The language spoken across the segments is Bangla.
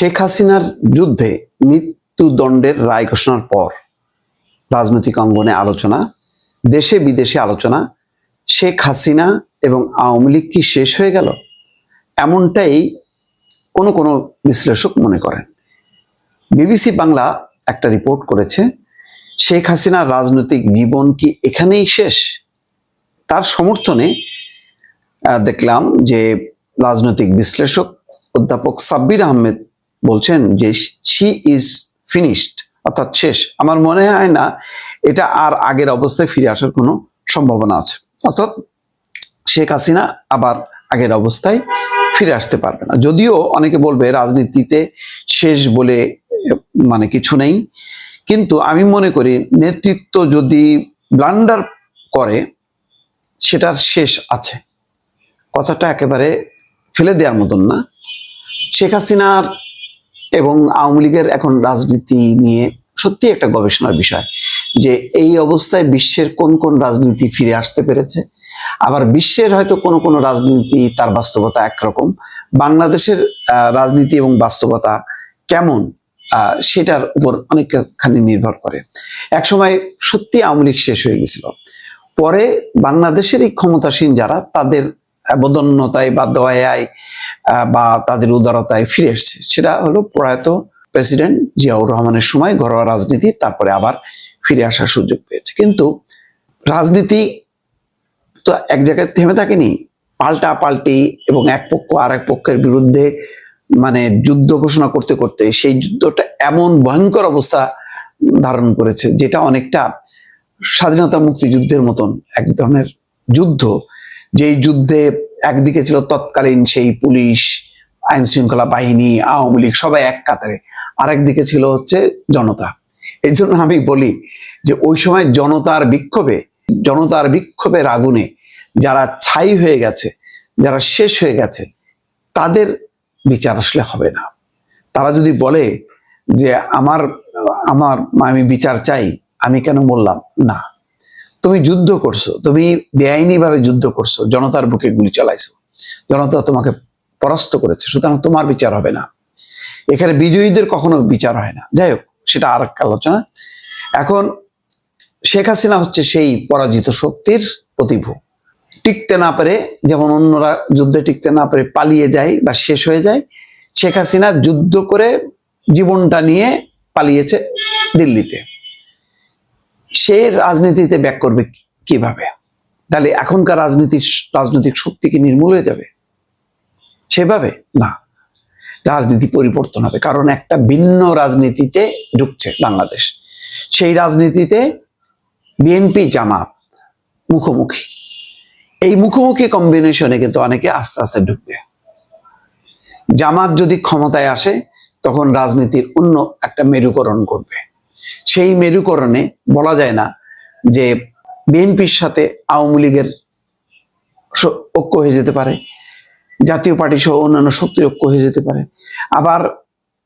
শেখ হাসিনার বিরুদ্ধে মৃত্যুদণ্ডের রায় ঘোষণার পর রাজনৈতিক অঙ্গনে আলোচনা, দেশে বিদেশে আলোচনা, শেখ হাসিনা এবং আওয়ামী লীগ কি শেষ হয়ে গেল? এমনটাই কোনো কোনো বিশ্লেষক মনে করেন। বিবিসি বাংলা একটা রিপোর্ট করেছে, শেখ হাসিনার রাজনৈতিক জীবন কি এখানেই শেষ? তার সমর্থনে দেখলাম যে রাজনৈতিক বিশ্লেষক অধ্যাপক সাব্বির আহমেদ বলছেন যে শি ইজ ফিনিশড অর্থাৎ শেষ। আমার মনে হয় না এটা আর আগের অবস্থায় ফিরে আসার কোনো সম্ভাবনা আছে। অর্থাৎ শেখ হাসিনা আবার আগের অবস্থায় ফিরে আসতে পারবে না। যদিও অনেকে বলবে রাজনীতিতে শেষ বলে মানে কিছু নেই, কিন্তু আমি মনে করি নেতৃত্ব যদি ব্লান্ডার করে, সেটার শেষ আছে। কথাটা একেবারে ফেলে দেওয়ার মতন না। শেখ হাসিনার এবং আওয়ামী লীগের এখন রাজনীতি নিয়ে সত্যি একটা গবেষণার বিষয় যে এই অবস্থায় বিশ্বের কোন কোন রাজনীতি ফিরে আসতে পেরেছে। আবার বিশ্বের হয়তো কোনো কোনো রাজনীতি তার বাস্তবতা একরকম। বাংলাদেশের রাজনীতি এবং বাস্তবতা কেমন সেটার উপর অনেকখানি নির্ভর করে। একসময় সত্যি আওয়ামী লীগ শেষ হয়ে গেছিল। পরে বাংলাদেশের এই ক্ষমতাসীন যারা, তাদের বদন্যতায় বা দয়ায় বা তাদের উদারতায় ফিরে এসছে। সেটা হলো প্রয়াত প্রেসিডেন্ট জিয়াউর রহমানের সময় ঘরোয়া রাজনীতি, তারপরে আবার ফিরে আসার সুযোগ পেয়েছে। কিন্তু রাজনীতি তো এক জায়গায় থেমে থাকেনি। পাল্টা পাল্টি এবং এক পক্ষ আর এক পক্ষের বিরুদ্ধে মানে যুদ্ধ ঘোষণা করতে করতে সেই যুদ্ধটা এমন ভয়ঙ্কর অবস্থা ধারণ করেছে, যেটা অনেকটা স্বাধীনতা মুক্তিযুদ্ধের মতন এক ধরনের যুদ্ধ যেই যুদ্ধে একদিকে ছিল তৎকালীন সেই পুলিশ আইন শৃঙ্খলা বাহিনী, আওয়ামী লীগ, সবাই এক কাতারে। আরেকদিকে ছিল হচ্ছে জনতা। এই জন্য আমি বলি যে ওই সময় জনতার বিক্ষোভে, জনতার বিক্ষোভের আগুনে যারা ছাই হয়ে গেছে, যারা শেষ হয়ে গেছে, তাদের বিচার আসলে হবে না। তারা যদি বলে যে আমার আমার, আমি বিচার চাই, আমি কেন বললাম না। তুমি যুদ্ধ করছ, তুমি বেআইনিভাবে যুদ্ধ করছ, জনতার বুকে গুলি চালাইছো। জনতা তোমাকে পরাস্ত করেছে, সুতরাং তোমার বিচার হবে না। এখানে বিজয়ীদের কখনো বিচার হয় না। যাই হোক, সেটা আর আলোচনা। এখন শেখ হাসিনা হচ্ছে সেই পরাজিত শক্তির প্রতিভূ। টিকতে না পারে, যেমন অন্যরা যুদ্ধে টিকতে না পারে, পালিয়ে যায় বা শেষ হয়ে যায়। শেখ হাসিনা যুদ্ধ করে জীবনটা নিয়ে পালিয়েছে দিল্লিতে। সে রাজনীতিতে ব্যাক করবে কীভাবে? তাহলে এখনকার রাজনীতি রাজনৈতিক শক্তি কি নির্মূল হয়ে যাবে? সেভাবে না। রাজনীতি পরিবর্তন হবে, কারণ একটা ভিন্ন রাজনীতিতে ঢুকছে বাংলাদেশ। সেই রাজনীতিতে বিএনপি জামাত মুখোমুখি। এই মুখোমুখি কম্বিনেশনে কিন্তু অনেকে আস্তে আস্তে ঢুকবে। জামাত যদি ক্ষমতায় আসে, তখন রাজনীতির অন্য একটা মেরুকরণ করবে। সেই মেরুকরণে বলা যায় না যে বিএনপির সাথে আওয়ামী লীগের ঐক্য হয়ে যেতে পারে, জাতীয় পার্টি সহ অন্যান্য শক্তির ঐক্য হয়ে যেতে পারে। আবার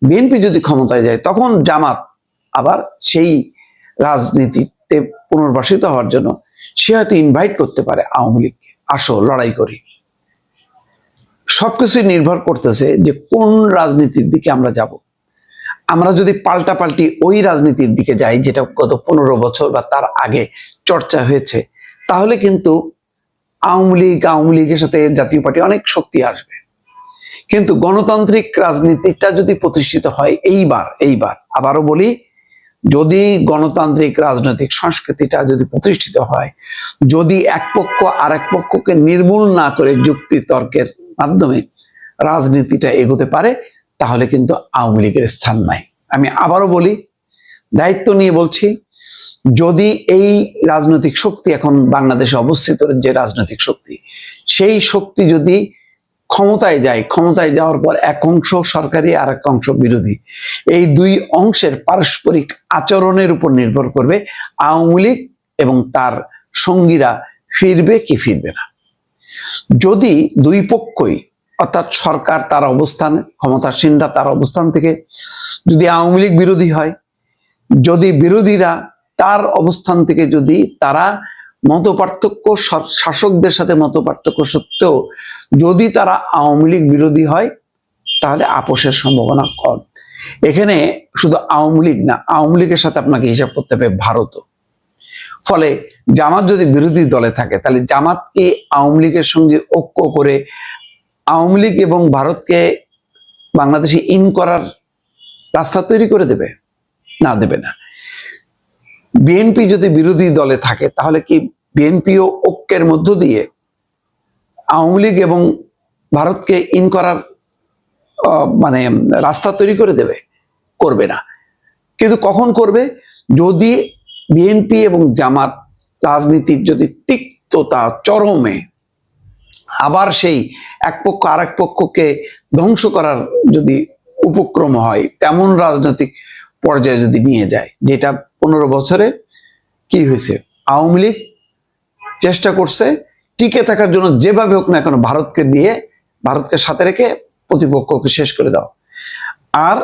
বিএনপি যদি ক্ষমতায় যায়, তখন জামাত আবার সেই রাজনীতিতে পুনর্বাসিত হওয়ার জন্য সে হয়তো ইনভাইট করতে পারে আওয়ামী লীগকে। আসো, লড়াই করি। সবকিছুই নির্ভর করতেছে যে কোন রাজনীতির দিকে আমরা যাব। আমরা যদি পাল্টা পাল্টি ওই রাজনীতির দিকে যাই, যেটা গত পনেরো বছর বা তার আগে চর্চা হয়েছে, তাহলে কিন্তু আওয়ামী লীগ, আওয়ামী লীগের সাথে জাতীয় পার্টি অনেক শক্তি আসবে। কিন্তু গণতান্ত্রিক রাজনীতিটা যদি প্রতিষ্ঠিত হয় এইবার এইবার, আবারও বলি, যদি গণতান্ত্রিক রাজনৈতিক সংস্কৃতিটা যদি প্রতিষ্ঠিত হয়, যদি এক পক্ষ আর এক পক্ষকে নির্মূল না করে যুক্তি তর্কের মাধ্যমে রাজনীতিটা এগোতে পারে তাহলে কিন্তু আওয়ামী লীগের স্থান নাই। আমি আবারও বলি, দায়িত্ব নিয়ে বলছি, যদি এই রাজনৈতিক শক্তি এখন বাংলাদেশে অবস্থিত, যে রাজনৈতিক শক্তি, সেই শক্তি যদি ক্ষমতায় যায়, ক্ষমতায় যাওয়ার পর এক অংশ সরকারি আর এক অংশ বিরোধী, এই দুই অংশের পারস্পরিক আচরণের উপর নির্ভর করবে আওয়ামী লীগ এবং তার সঙ্গীরা ফিরবে কি ফিরবে না। যদি দুই পক্ষই অর্থাৎ সরকার তার অবস্থান, ক্ষমতাসীনরা তার অবস্থান থেকে যদি আওয়ামী লীগ বিরোধী হয়, যদি বিরোধীরা তার অবস্থান থেকে যদি তারা মত পার্থক্য শাসকদের সাথে মত পার্থক্য সত্ত্বেও যদি তারা আওয়ামী লীগ বিরোধী হয়, তাহলে আপোষের সম্ভাবনা কম। এখানে শুধু আওয়ামী লীগ না, আওয়ামী লীগের সাথে আপনাকে হিসাব করতে হবে ভারতও। ফলে জামাত যদি বিরোধী দলে থাকে, তাহলে জামাতকে আওয়ামী লীগের সঙ্গে ঐক্য করে আওয়ামী লীগ এবং ভারতকে বাংলাদেশে ইন করার রাস্তা তৈরি করে দেবে? না দেবে না। বিএনপি যদি বিরোধী দলে থাকে, তাহলে কি বিএনপিও ঐক্যের মধ্য দিয়ে আওয়ামী লীগ এবং ভারতকে ইন করার মানে রাস্তা তৈরি করে দেবে? করবে না। কিন্তু কখন করবে? যদি বিএনপি এবং জামাত রাজনীতির যদি তিক্ততা, চরমে আবার সেই এক পক্ষ আর এক পক্ষকে ধ্বংস করার যদি উপক্রম হয়, তেমন রাজনৈতিক পর্যায়ে যদি নিয়ে যায়, যেটা পনেরো বছরে কি হয়েছে? আওয়ামী লীগ চেষ্টা করছে টিকে থাকার জন্য যেভাবে হোক না কেন ভারতকে দিয়ে, ভারতকে সাথে রেখে প্রতিপক্ষকে শেষ করে দাও আর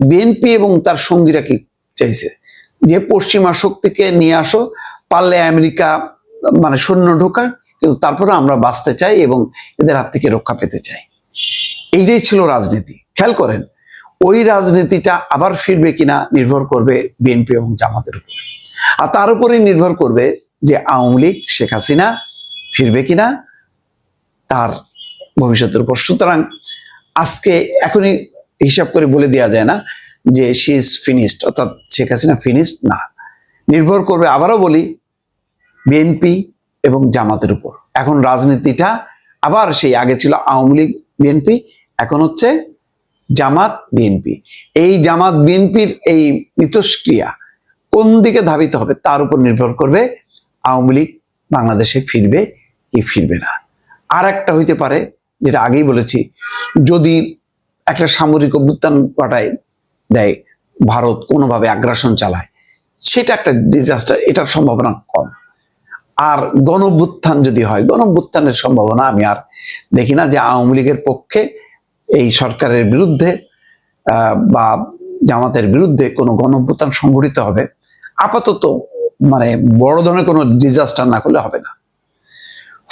বিএনপি এবং তার সঙ্গীরা কি চাইছে? যে পশ্চিমা শক্তিকে নিয়ে আসো, পারলে আমেরিকা মানে সৈন্য ঢোকা কিন্তু তারপরে আমরা বাঁচতে চাই এবং এদের হাত থেকে রক্ষা পেতে চাই। এইটাই ছিল রাজনীতি। খেয়াল করেন, ওই রাজনীতিটা আবার ফিরবে কিনা নির্ভর করবে বিএনপি এবং জামাতের উপর। আর তার উপরেই নির্ভর করবে যে আওয়ামী লীগ, শেখ হাসিনা ফিরবে কিনা তার ভবিষ্যতের উপর। সুতরাং আজকে এখনই হিসাব করে বলে দেওয়া যায় না যে শি ইজ ফিনিশড অর্থাৎ শেখ হাসিনা ফিনিশড না। নির্ভর করবে, আবারও বলি বিএনপি এবং জামাতের উপর। এখন রাজনীতিটা আবার সেই আগে ছিল আওয়ামী লীগ, বিএনপি, এখন হচ্ছে জামাত, বিএনপি। এই জামাত, বিএনপির এই মিতস্ক্রিয়া কোন দিকে ধাবিত হবে তার উপর নির্ভর করবে আওয়ামী লীগ বাংলাদেশে ফিরবে কি ফিরবে না। আর একটা হইতে পারে, যেটা আগেই বলেছি, যদি একটা সামরিক অভ্যুত্থান ঘটায় দেয়, ভারত কোনোভাবে আগ্রাসন চালায়, সেটা একটা ডিজাস্টার এটার সম্ভাবনা কম। আর গণভ্যুত্থান যদি হয়, গণভ্যুত্থানের সম্ভাবনা আমি আর দেখি না যে আওয়ামী লীগের পক্ষে এই সরকারের বিরুদ্ধে বা জামাতের বিরুদ্ধে কোনো গণভ্যুত্থান সংঘটিত হবে। আপাতত মানে বড় ধরনের কোনো ডিজাস্টার না করলে হবে না।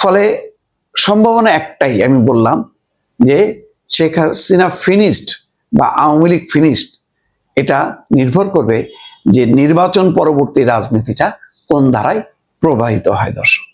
ফলে সম্ভাবনা একটাই আমি বললাম যে শেখ হাসিনা ফিনিশড বা আওয়ামী লীগ ফিনিশড এটা নির্ভর করবে যে নির্বাচন পরবর্তী রাজনীতিটা কোন ধারায় প্রবাহিত হয় দর্শক।